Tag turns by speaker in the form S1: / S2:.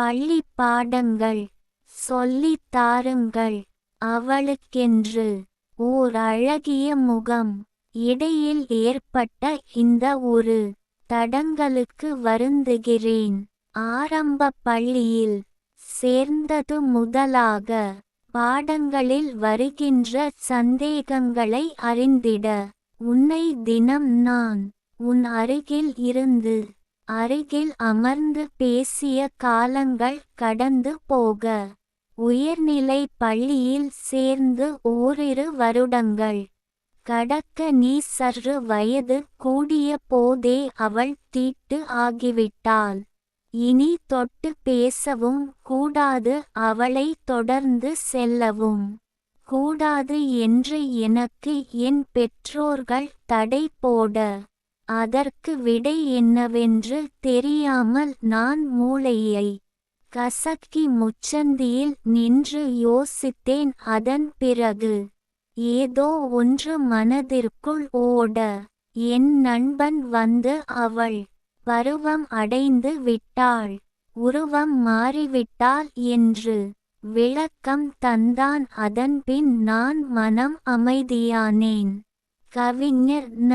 S1: பள்ளி பாடங்கள் சொல்லித் தாருங்கள் அவளுக்கென்று. ஓர் அழகிய முகம் இடையில் ஏற்பட்ட இந்த ஒரு தடங்களுக்கு வருந்துகிறேன். ஆரம்ப பள்ளியில் சேர்ந்தது முதலாக பாடங்களில் வருகின்ற சந்தேகங்களை அறிந்திட. உன்னை தினம் நான் உன் அருகில் இருந்து அருகில் அமர்ந்து பேசிய காலங்கள் கடந்து போக. உயர்நிலை பள்ளியில் சேர்ந்து ஓரிரு வருடங்கள். கடக்க நீ சற்று வயது கூடிய போதே அவள் தீட்டு ஆகிவிட்டாள். இனி தொட்டு பேசவும் கூடாது அவளை தொடர்ந்து செல்லவும். கூடாது என்று எனக்கு என் பெற்றோர்கள் தடை போட. அதற்கு விடை என்னவென்று தெரியாமல் நான் மூளையை கசக்கி முச்சந்தியில் நின்று யோசித்தேன். அதன் பிறகு ஏதோ ஒன்று மனதிற்குள் ஓட என் நண்பன் வந்து அவள் பருவம் அடைந்து விட்டாள். உருவம் மாறிவிட்டாள் என்று விளக்கம் தந்தான். அதன்பின் நான் மனம் அமைதியானேன். கவிஞர் ந.